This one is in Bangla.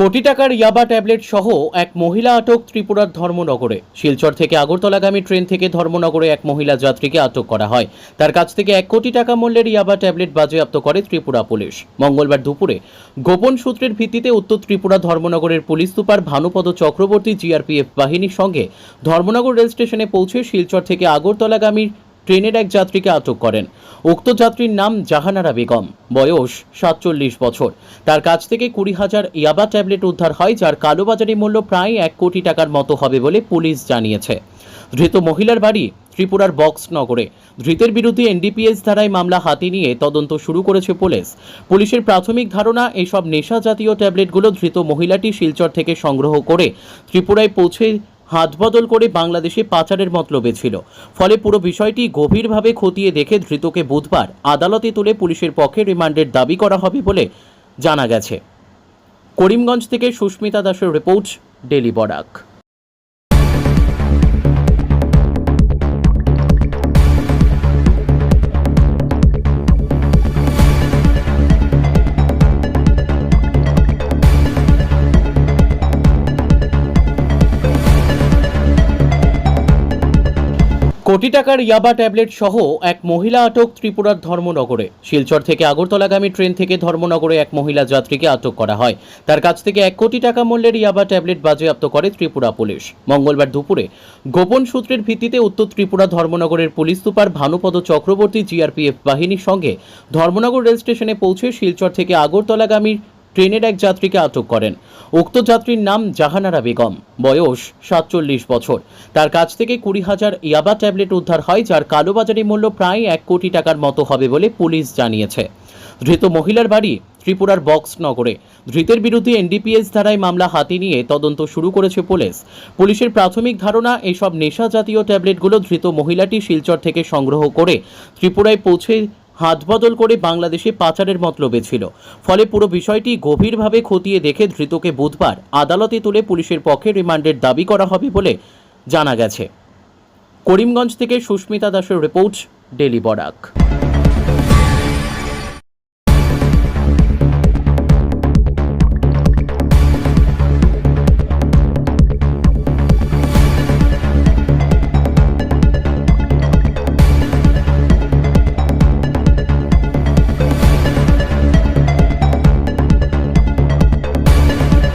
কোটি টাকার ইয়াবা ট্যাবলেট সহ এক মহিলা আটক ত্রিপুরার ধর্মনগরে। শিলচর থেকে আগরতলাগামী ট্রেন থেকে ধর্মনগরে এক মহিলা যাত্রীকে আটক করা হয়। তার কাছ থেকে এক কোটি টাকা মূল্যের ইয়াবা ট্যাবলেট বাজেয়াপ্ত করে ত্রিপুরা পুলিশ। মঙ্গলবার দুপুরে গোপন সূত্রের ভিত্তিতে উত্তর Tripura ধর্মনগরের police super Bhanupada Chakraborty, GRPF বাহিনীর সঙ্গে ধর্মনগর রেল স্টেশনে পৌঁছে শিলচর থেকে আগরতলাগামী ট্রেনের এক যাত্রীকে আটক করেন। উক্ত যাত্রীর নাম জাহানারা বেগম। বয়স সাতচল্লিশ বছর। তার কাছ থেকে কুড়ি হাজার ইয়াবা ট্যাবলেট উদ্ধার হয়, যার কালোবাজারি মূল্য প্রায় এক কোটি টাকার মতো হবে বলে পুলিশ জানিয়েছে। ধৃত মহিলার বাড়ি ত্রিপুরার বক্সনগরে। ধৃতের বিরুদ্ধে এনডিপিএস ধারায় মামলা হাতে নিয়ে তদন্ত শুরু করেছে পুলিশ। পুলিশের প্রাথমিক ধারণা এইসব নেশা জাতীয় ট্যাবলেটগুলো ধৃত মহিলাটি শিলচর থেকে সংগ্রহ করে ত্রিপুরায় পৌঁছে হাত বদল করে বাংলাদেশে পাচারের মতলবে ছিল। ফলে পুরো বিষয়টি গভীরভাবে খতিয়ে দেখে ধৃতকে বুধবার আদালতে তুলে পুলিশের পক্ষে রিমান্ডের দাবি করা হবে বলে জানা গেছে। করিমগঞ্জ থেকে সুস্মিতা দাসের রিপোর্ট, ডেলি বরাক। কোটি টাকার ইয়াবা ট্যাবলেট সহ এক মহিলা আটক ত্রিপুরার ধর্মনগরে। শিলচর থেকে আগরতলাগামী ট্রেন থেকে ধর্মনগরে এক মহিলা যাত্রীকে আটক করা হয়। তার কাছ থেকে এক কোটি টাকা মূল্যের ইয়াবা ট্যাবলেট বাজেয়াপ্ত করে ত্রিপুরা পুলিশ। মঙ্গলবার দুপুরে গোপন সূত্রের ভিত্তিতে উত্তর Tripura ধর্মনগরের police super Bhanupada Chakraborty, GRPF বাহিনীর সঙ্গে ধর্মনগর রেল স্টেশনে পৌঁছে শিলচর থেকে আগরতলাগামী ট্রেনের এক যাত্রীকে আটক করেন। উক্ত যাত্রীর নাম জাহানারা বেগম। বয়স সাতচল্লিশ বছর। তার কাছ থেকে কুড়ি হাজার ইয়াবা ট্যাবলেট উদ্ধার হয়, যার কালোবাজারি মূল্য প্রায় এক কোটি টাকার মতো হবে বলে পুলিশ জানিয়েছে। ধৃত মহিলার বাড়ি ত্রিপুরার বক্সনগরে। ধৃতের বিরুদ্ধে এনডিপিএস ধারায় মামলা হাতে নিয়ে তদন্ত শুরু করেছে পুলিশ। পুলিশের প্রাথমিক ধারণা এইসব নেশা জাতীয় ট্যাবলেটগুলো ধৃত মহিলাটি শিলচর থেকে সংগ্রহ করে ত্রিপুরায় পৌঁছে হাত বদল করে বাংলাদেশে পাচারের মতলবে ছিল। ফলে পুরো বিষয়টি গভীরভাবে খতিয়ে দেখে ধৃতকে বুধবার আদালতে তুলে পুলিশের পক্ষে রিমান্ডের দাবি করা হবে বলে জানা গেছে। করিমগঞ্জ থেকে সুস্মিতা দাসের রিপোর্ট, ডেলি বরাক।